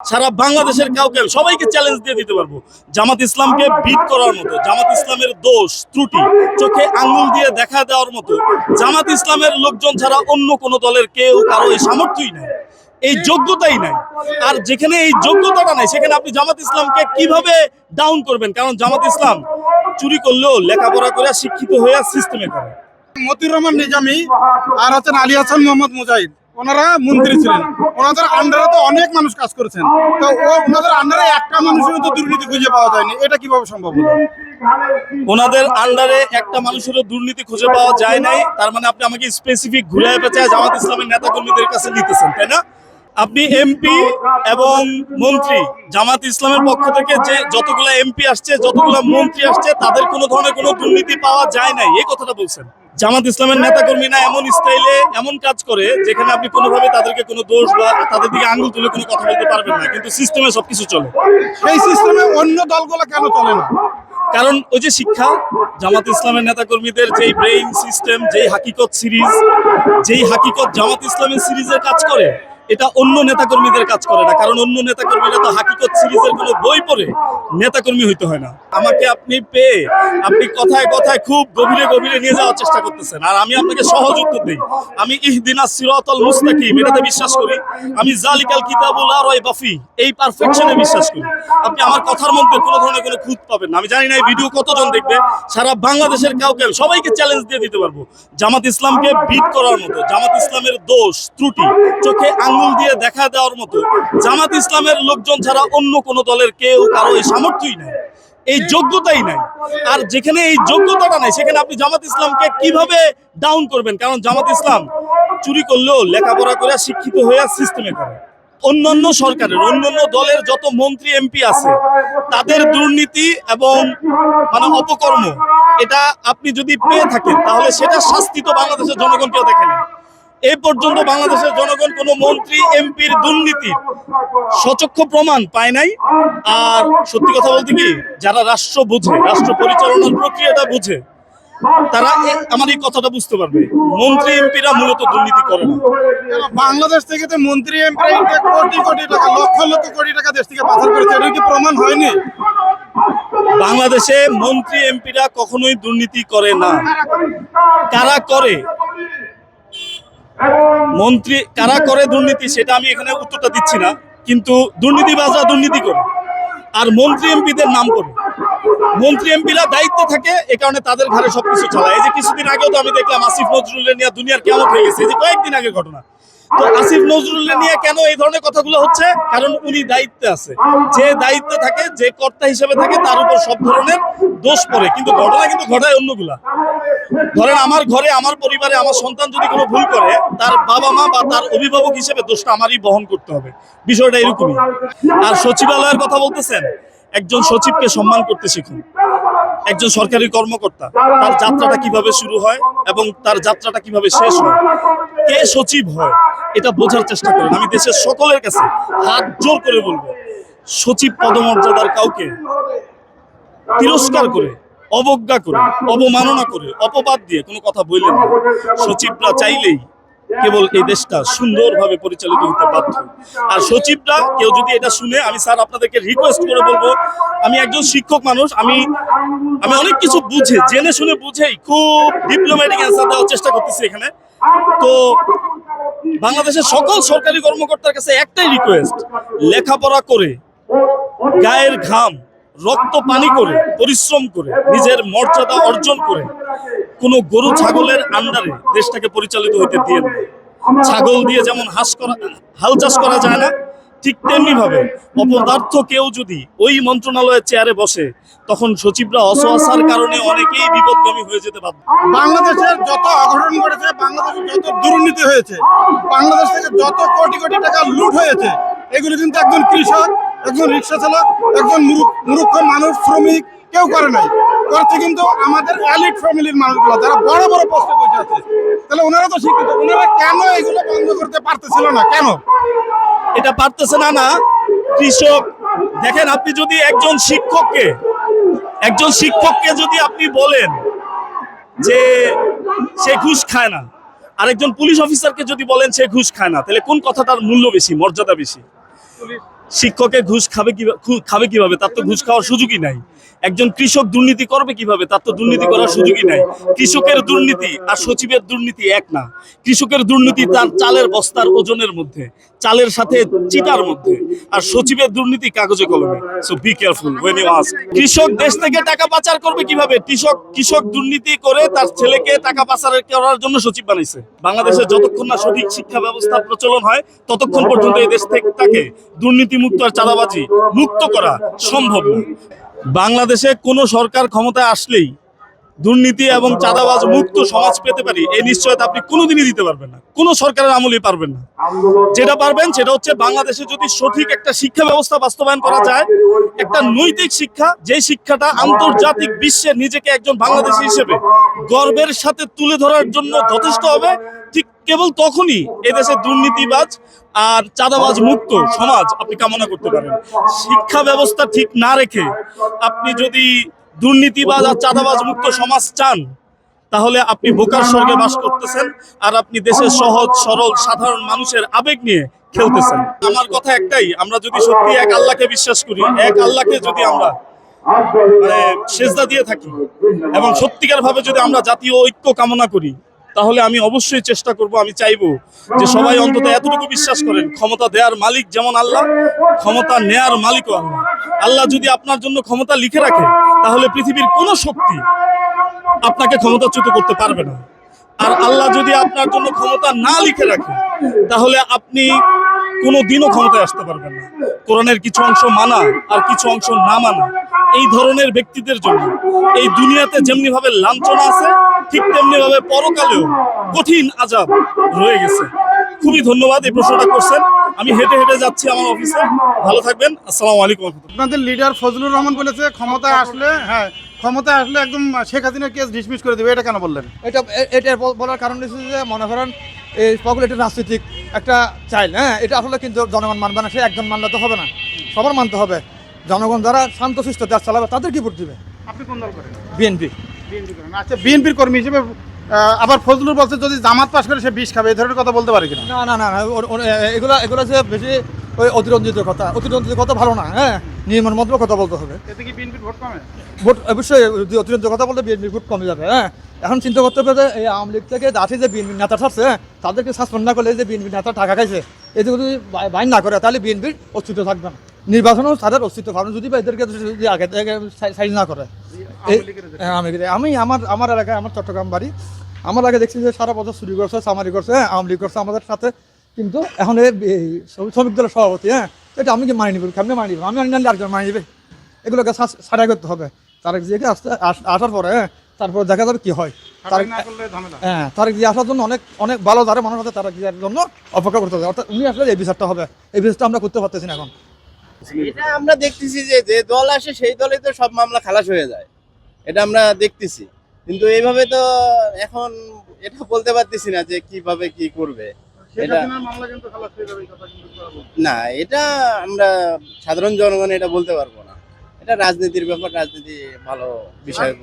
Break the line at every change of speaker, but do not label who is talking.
সারা বাংলাদেশের কাউকে সবাইকে চ্যালেঞ্জ দিয়ে দিতে পারব। জামাত ইসলামকে বিট করার মতো, জামাত ইসলামের দোষ, ত্রুটি, চোখে আঙ্গুল দিয়ে দেখা দেওয়ার মতো, জামাত ইসলামের লোকজন ছাড়া অন্য কোনো দলের কেউ কারও এই সামর্থ্যই নাই, এই যোগ্যতাই নাই। আর যেখানে এই যোগ্যতাটা নাই, সেখানে আপনি জামাত ইসলামকে কীভাবে ডাউন করবেন? কারণ জামাত ইসলাম চুরি করলেও লেখাপড়া করে শিক্ষিত হয়ে সিস্টেমে করে।
মতিউর রহমান নিজামী আর হচ্ছেন আলী হাসান মোহাম্মদ মুজাহিদ। ওনারা মন্ত্রী ছিলেন। ওনাদের আন্ডারে তো অনেক মানুষ কাজ করেছেন। তো ওনাদের আন্ডারে একটা মানুষেরও তো দুর্নীতি খুঁজে পাওয়া যায়নি। এটা কীভাবে সম্ভব হলো?
ওনাদের আন্ডারে একটা মানুষেরও দুর্নীতি খুঁজে পাওয়া যায় নাই। তার মানে আপনি আমাকে স্পেসিফিক ঘুরে পেঁচায় জামাত ইসলামের নেতা কর্মীদের কাছে নিতেছেন, তাই না? আপনি এমপি এবং মন্ত্রী জামাত ইসলামের পক্ষ থেকে যে যতগুলো এমপি আসছে যতগুলো মন্ত্রী আসছে তাদের কোনো ধরনের কোনো দুর্নীতি পাওয়া যায় নাই। এই কথাটা বলছেন। জামাত ইসলামের নেতা কর্মীরা এমন স্টাইলে এমন কাজ করে যেখানে আপনি কোনোভাবে তাদেরকে কোনো দোষ বা তাদের দিকে আঙুল তুলে কোনো কথা বলতে পারবেন না। কিন্তু সিস্টেমে সবকিছু চলে।
সেই সিস্টেমে অন্য দলগুলো কেন চলে না?
কারণ ওই যে শিক্ষা জামাত ইসলামের নেতাকর্মীদের যেই ব্রেইন সিস্টেম যেই হাকিকত সিরিজ যেই হাকিকত জামাত ইসলামের সিরিজের কাজ করে এটা অন্য নেতাকর্মীদের কাজ করে না, কারণ অন্য নেতাকর্মীরা তো হাকিকত সিরিজের কোনো বই পড়ে, নেতাকর্মী হইতে হয় না। আমাকে আপনি পেয়ে, আপনি কথায় কথায় খুব গভীরে গভীরে নিয়ে যাওয়ার চেষ্টা করতেছেন, আর আমি আপনাকে সহজ উত্তর দিই। আমি ইহদিনা সিরাতাল মুস্তাকিম, এটাতে বিশ্বাস করি। আমি জালিকাল কিতাবুল আর বাফি, এই পারফেকশনে বিশ্বাস করি। আপনি আমার কথার মধ্যে কোনো ধরনের কোনো খুঁত পাবেন আমি জানি না এই ভিডিও কতজন দেখবে, সারা বাংলাদেশের কাউকে সবাইকে চ্যালেঞ্জ দিয়ে দিতে পারব। জামাত ইসলামকে বিট করার মতো, জামাত ইসলামের দোষ, ত্রুটি, চোখে আঙ্গুল দিয়ে দেখা দেওয়ার মতো জামাত ইসলামের লোকজন ছাড়া অন্য কোনো দলের কেউ কারও এই সামর্থ্যই নাই, এই যোগ্যতাই নাই। আর যেখানে এই যোগ্যতাটা নাই, সেখানে আপনি জামাত ইসলামকে কীভাবে ডাউন করবেন? কারণ জামাত ইসলাম চুরি করলেও লেখাপড়া করে শিক্ষিত হয়ে সিস্টেমে করে। অন্যান্য সরকারের, অন্যান্য দলের যত মন্ত্রী, এমপি আছে, তাদের দুর্নীতি এবং মানে অপকর্ম, এটা আপনি যদি পেয়ে থাকেন, তাহলে সেটা শাস্তি তো বাংলাদেশের জনগণ কেউ দেখে না এই পর্যন্ত বাংলাদেশের জনগণ কোনো মন্ত্রী এমপির দুর্নীতি সচক্ষ প্রমাণ পায় নাই। আর সত্যি কথা বলতে কি যারা রাষ্ট্র বুঝে রাষ্ট্র পরিচালনার প্রক্রিয়াটা বুঝে তারা এ- আমার এই কথাটা বুঝতে পারবে। মন্ত্রী এমপিরা মূলত দুর্নীতি করে না।
বাংলাদেশ থেকে তো মন্ত্রী এমপি কোটি কোটি টাকা লক্ষ লক্ষ কোটি টাকা দেশ থেকে পাচার করেছে এটা কি প্রমাণ হয়নি?
বাংলাদেশে মন্ত্রী এমপিরা কখনোই দুর্নীতি করে না। কারা করে? মন্ত্রী কারা করে দুর্নীতি সেটা আমি এখানে উত্তরটা দিচ্ছি না কিন্তু দুর্নীতিবাজরা দুর্নীতি করে। আর মন্ত্রী এমপিদের নাম করে। মন্ত্রী এমপিরা দায়িত্ব থাকে এ কারণে তাদের ঘরে সবকিছু চালায় এই যে কিছুদিন আগেও তো আমি দেখলাম আসিফ নজরুলের নিয়ে দুনিয়ার কেমন হয়ে গেছে। এই যে কয়েকদিন আগে ঘটনা। তো আসিফ নজরুলের নিয়ে কেন এই ধরনের কথাগুলো হচ্ছে? কারণ উনি দায়িত্বে আছে। যে দায়িত্বে থাকে, যে কর্তা হিসেবে থাকে, তার উপর সব ধরনের দোষ পড়ে। কিন্তু ঘটনা কিন্তু ঘটায় অন্যগুলা। ধরেন আমার ঘরে, আমার পরিবারে, আমার সন্তান যদি কোনো ভুল করে, তার বাবা মা বা তার অভিভাবক হিসেবে দোষটা আমারই বহন করতে হবে। বিষয়টা এরকমই। আর সচিবালয়ের কথা বলতেছেন, একজন সচিবকে সম্মান করতে শিখুন। একজন সরকারি কর্মকর্তা, তার যাত্রাটা কীভাবে শুরু হয় এবং তার যাত্রাটা কীভাবে শেষ হয়? কে সচিব হয়? এটা বোঝার চেষ্টা করেন। আমি দেশের সকলের কাছে হাত জোর করে বলব, সচিব পদমর্যাদার কাউকে তিরস্কার করে, অবজ্ঞা করে, অবমাননা করে, অপবাদ দিয়ে কোনো কথা বললেন না। সচিবরা চাইলেই কেবল এই দেশটা সুন্দরভাবে পরিচালিত হতে বাধ্য। আর সচিবরা কেউ যদি এটা শুনে, আমি স্যার আপনাদেরকে রিকোয়েস্ট করে বলব, আমি একজন শিক্ষক মানুষ, আমি আমি অনেক কিছু বুঝে, জেনে শুনে বুঝেই খুব ডিপ্লোম্যাটিক অ্যান্সার দেওয়ার চেষ্টা করতেছি এখানে তো বাংলাদেশের সকল সরকারি কর্মকর্তার কাছে একটাই রিকোয়েস্ট লেখাপড়া করে, গায়ের ঘাম, রক্ত পানি করে, পরিশ্রম করে, নিজের মর্যাদা অর্জন করে, কোনো গরু ছাগলের আন্ডারে দেশটাকে পরিচালিত হইতে দিয়ে। ছাগল দিয়ে যেমন হাঁস করা হাল চাষ করা যায় না ঠিক তেমনি ভাবে অপদার্থ কেউ যদি ওই মন্ত্রণালয়ের চেয়ারে বসে, তখন সচিবরা অসহাসার কারণে অনেকেই বিপদগামী হয়ে যেতে বাধ্য।
বাংলাদেশের যত অঘটন ঘটেছে, বাংলাদেশে যত দুর্নীতি হয়েছে, বাংলাদেশ থেকে যত কোটি কোটি টাকা লুট হয়েছে, এগুলো কিন্তু একজন কৃষক, একজন রিক্সা চালক, একজন মুরুখ- মানুষ, শ্রমিক, কেউ করে নাই। করছে কিন্তু আমাদের এলিট ফ্যামিলির মানুষগুলো, যারা বড় বড় পোস্টে বসে আছে। তাহলে ওনারা তো শিক্ষিত, ওনারা কেন এগুলো বন্ধ করতে পারতেছিল না? কেন?
এটা পারতেছে না না। কৃষক, দেখেন আপনি যদি একজন শিক্ষককে একজন শিক্ষককে যদি আপনি বলেন যে সে ঘুষ খায় না, আরেকজন পুলিশ অফিসারকে যদি বলেন সে ঘুষ খায় না, তাহলে কোন কথাটার মূল্য বেশি, মর্যাদা বেশি? শিক্ষকে ঘুষ খাবে কীভাবে খাবে কীভাবে? তার তো ঘুষ খাওয়ার সুযোগই নাই। একজন কৃষক দুর্নীতি করবে কীভাবে? তার তো দুর্নীতি করার সুযোগই নাই। কৃষকের দুর্নীতি আর সচিবের দুর্নীতি এক না। কৃষকের দুর্নীতি তার চালের বস্তার ওজনের মধ্যে, চালের সাথে চিটার মধ্যে, আর সচিবের দুর্নীতি কাগজে কলমে। So be careful when you ask কৃষক দেশ থেকে টাকা পাচার করবে কীভাবে? কৃষক কৃষক দুর্নীতি করে তার ছেলেকে টাকা পাচার করার জন্য সচিব বানাইছে। বাংলাদেশে যতক্ষণ না সঠিক শিক্ষা ব্যবস্থার প্রচলন হয়, ততক্ষণ পর্যন্ত এই দেশ থেকে তাকে দুর্নীতি মুক্ত আর চাঁদাবাজি মুক্ত করা সম্ভব না। বাংলাদেশে কোনো সরকার ক্ষমতায় আসলেই দুর্নীতি এবং চাঁদাবাজ মুক্ত সমাজ পেতে পারি, এই নিশ্চয়তা আপনি কোনোদিনই দিতে পারবেন না। কোনো সরকারের আমলই পারবেন না। যেটা পারবেন সেটা হচ্ছে বাংলাদেশে যদি সঠিক একটা শিক্ষা ব্যবস্থা বাস্তবায়ন করা যায়, একটা নৈতিক শিক্ষা যে শিক্ষাটা আন্তর্জাতিক বিশ্বে নিজেকে একজন বাংলাদেশী হিসেবে গর্বের সাথে তুলে ধরার জন্য যথেষ্ট হবে কেবল তখনই এদেশে দুর্নীতিবাজ আর চাঁদাবাজ মুক্ত সমাজ আপনি কামনা করতে পারেন। শিক্ষা ব্যবস্থা ঠিক না রেখে আপনি যদি দুর্নীতিবাজ আর চাঁদাবাজ মুক্ত সমাজ চান, তাহলে আপনি বোকার স্বর্গে বাস করতেছেন আর আপনি দেশের সহজ, সরল, সাধারণ মানুষের আবেগ নিয়ে খেলতেছেন। আমার কথা একটাই, আমরা যদি সত্যি এক আল্লাহকে বিশ্বাস করি, এক আল্লাহকে যদি আমরা মানে সেজদা দিয়ে থাকি এবং সত্যিকার ভাবে যদি আমরা জাতীয় ঐক্য কামনা করি তাহলে আমি অবশ্যই চেষ্টা করব, আমি চাইব যে সবাই অন্তত এতটুকু বিশ্বাস করেন, ক্ষমতা দেওয়ার মালিক যেমন আল্লাহ, ক্ষমতা নেয়ার মালিকও আল্লাহ। আল্লাহ যদি আপনার জন্য ক্ষমতা লিখে রাখে, তাহলে পৃথিবীর কোনো শক্তি আপনাকে ক্ষমতাচ্যুত করতে পারবে না। আর আল্লাহ যদি আপনার জন্য ক্ষমতা না লিখে রাখে, তাহলে আপনি কোনো দিনও ক্ষমতায় আসতে পারবেন না। কোরআনের কিছু অংশ মানা আর কিছু অংশ না মানা। এই ধরনের ব্যক্তিদের জন্য। এই দুনিয়াতে যেমনি ভাবে লাঞ্ছনা আছে ঠিক তেমনি ভাবে পরকালেও কঠিন আজাব রয়ে গেছে। খুবই ধন্যবাদ এই প্রশ্নটা করছেন। আমি হেঁটে হেঁটে যাচ্ছি আমার অফিসে। ভালো থাকবেন। আসসালামু আলাইকুম
আপনাদের লিডার ফজলুর রহমান বলেছে ক্ষমতায় আসলে হ্যাঁ ক্ষমতায় আসলে একদম শেখ হাসিনার কেস ডিসমিস করে দেবে। এটা কেন বললেন?
এটা এটা বলার কারণ হচ্ছে যে মনে করেন এই পপুলেটের রাজনৈতিক একটা চাইল হ্যাঁ এটা আসলে কিন্তু জনগণ মানবে না সে একজন মানলে তো হবে না। সবার মানতে হবে। জনগণ যারা শান্তশিষ্ট দেশ চালাবে তাদের কি ভোট দিবে?
আপনি কোন দল করেন?
বিএনপি।
বিএনপি করেন। আচ্ছা বিএনপির কর্মী হিসেবে আবার ফজলুর বলছে যদি জামাত পাশ করে সে বিষ খাবে এই ধরনের কথা বলতে পারে কিনা?
না না না এগুলা এগুলো যে বেশি ওই অতিরঞ্জিত কথা অতিরঞ্জিত কথা ভালো না হ্যাঁ? নিয়মের মধ্যে কথা বলতে হবে।
এতে কি বিএনপির ভোট কমে?
ভোট অবশ্যই যদি অতিরঞ্জিত কথা বললে বিএনপির ভোট কমে যাবে হ্যাঁ? এখন চিন্তা করতে হবে যে এই আওয়ামী লীগ থেকে আছে যে বিএনপি নেতা থাকছে হ্যাঁ, তাদেরকে সাসপেন্ড না করলে যে বিএনপি নেতা টাকা খাইছে এদিকে যদি বাইন না করে তাহলে বিএনপির অস্তিত্ব থাকবে না। নির্বাচনেও তাদের অস্তিত্ব না, যদি বা এদেরকে যদি আগে সাইজ না করে। হ্যাঁ, আমি আমি আমার আমার এলাকায় আমার চট্টগ্রাম বাড়ি। আমার আগে দেখছি যে সারা বছর চুরি করছে চামারি করছে হ্যাঁ আওয়ামী লীগ করছে আমাদের সাথে। কিন্তু এখন এই শ্রমিক দলের সভাপতি হ্যাঁ এটা আমি কি মানি নিব? কেমনি মানি নিব? আমি নিলে আরেকজন মানি নিবে। এগুলোকে সারাই করতে হবে। তারেক জিয়াকে আসতে আসার পরে হ্যাঁ তারপর দেখা যাবে কি হয়। হ্যাঁ তারেক জিয়া আসার জন্য অনেক অনেক ভালো যারা মানুষ আছে তারেক জিয়ার জন্য অপেক্ষা করতে হবে। অর্থাৎ উনি আসলে এই বিচারটা হবে। এই বিচারটা আমরা করতে পারতেছি না এখন।
এটা আমরা দেখতেছি যে যে দল আসে সেই দলে তো সব মামলা খালাস হয়ে যায়। এটা আমরা দেখতেছি। কিন্তু এইভাবে তো এখন এটা বলতে পারতেছি না যে কীভাবে কি করবে। এটা-। না এটা আমরা সাধারণ জনগণ এটা বলতে পারব না। এটা রাজনীতির ব্যাপার রাজনীতি ভালো বিষয়।